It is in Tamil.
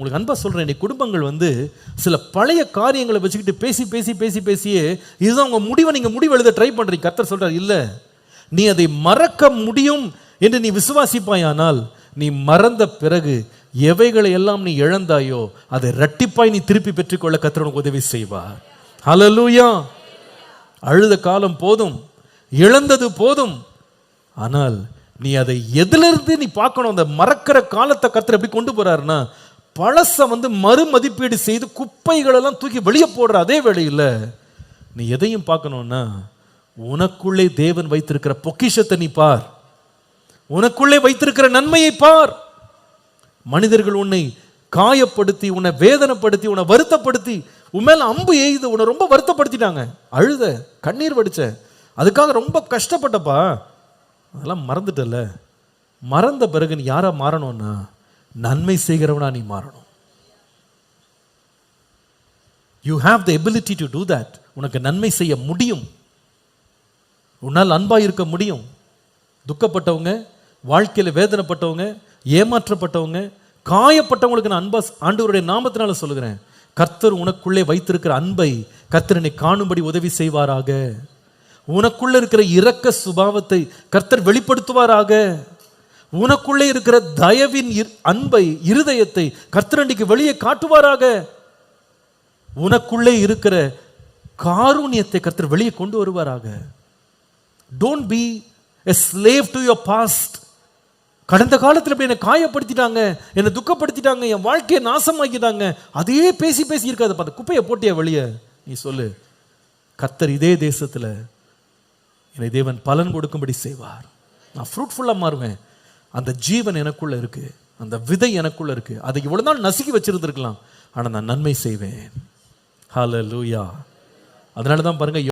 உங்களுக்கு அன்பா சொல்கிறேன் இன்னைக்கு குடும்பங்கள் வந்து சில பழைய காரியங்களை வச்சுக்கிட்டு பேசி பேசி பேசி பேசியே இதுதான் உங்கள் முடிவை நீங்கள் முடிவு எழுத ட்ரை பண்ணுறீங்க கர்த்தர் சொல்கிறார் இல்லை நீ அதை மறக்க முடியும் என்று நீ விசுவாசிப்பாயானால் நீ மறந்த பிறகு எவைகளை எல்லாம் நீ இழந்தாயோ அதை ரட்டிப்பாய் நீ திருப்பி பெற்றுக்கொள்ள கத்திரனுக்கு உதவி செய்வார். ஹலலூயா அழுத காலம் போதும் இழந்தது போதும். ஆனால் நீ அதை எதிலிருந்து நீ பார்க்கணும் அந்த மறக்கிற காலத்தை கத்திர எப்படி கொண்டு போறாருன்னா பழசை வந்து மறுமதிப்பீடு செய்து குப்பைகளெல்லாம் தூக்கி வெளியே போடுற அதே வேளையில் நீ எதையும் பார்க்கணும்னா உனக்குள்ளே தேவன் வைத்திருக்கிற பொக்கிஷத்தை நீ பார். உனக்குள்ளே வைத்திருக்கிற நன்மையை பார். மனிதர்கள் உன்னை காயப்படுத்தி உன்னை வேதனைப்படுத்தி உன்னை வருத்தப்படுத்தி உன் மேல் அம்பு எய்து உன்னை ரொம்ப வருத்தப்படுத்திட்டாங்க. அழுத கண்ணீர் வடிச்ச. அதுக்காக ரொம்ப கஷ்டப்பட்டப்பா. அதெல்லாம் மறந்துட்டல. மறந்த பிறகு நீ யாரா மாறணும்னா நன்மை செய்கிறவனா நீ மாறணும். You have the ability to do that உனக்கு நன்மை செய்ய முடியும். உன்னால் அன்பாக இருக்க முடியும். துக்கப்பட்டவங்க வாழ்க்கையில் வேதனைப்பட்டவங்க ஏமாற்றப்பட்டவங்க காயப்பட்டவங்களுக்கு நான் அன்பா ஆண்டவருடைய நாமத்தினால சொல்லுகிறேன். கர்த்தர் உனக்குள்ளே வைத்திருக்கிற அன்பை கர்த்தர் என்னை காணும்படி உதவி செய்வாராக. உனக்குள்ள இருக்கிற இரக்க சுபாவத்தை கர்த்தர் வெளிப்படுத்துவாராக. உனக்குள்ளே இருக்கிற தயவின் இர்- அன்பை இருதயத்தை கர்த்தர் வெளியே காட்டுவாராக. உனக்குள்ளே இருக்கிற காரூணியத்தை கர்த்தர் வெளியே கொண்டு வருவாராக. Don't be a slave to your past கடந்த காலத்தில் இப்படி என்னை காயப்படுத்திட்டாங்க என்னை துக்கப்படுத்திட்டாங்க என் வாழ்க்கையை நாசமாக்கிட்டாங்க. அதே பேசி பேசி இருக்காது அந்த குப்பையை போட்டிய வெளியே. நீ சொல்லு கர்த்தர் இதே தேசத்தில் என்னை தேவன் பலன் கொடுக்கும்படி செய்வார். நான் ஃப்ரூட்ஃபுல்லாக மாறுவேன். அந்த ஜீவன் எனக்குள்ள இருக்கு அந்த விதை எனக்குள்ள இருக்கு. அதை இவ்வளவு நாள் நசுக்கி வச்சிருந்திருக்கலாம். ஆனால் நான் நன்மை செய்வேன். ஹalleluya அதனால தான் பாருங்க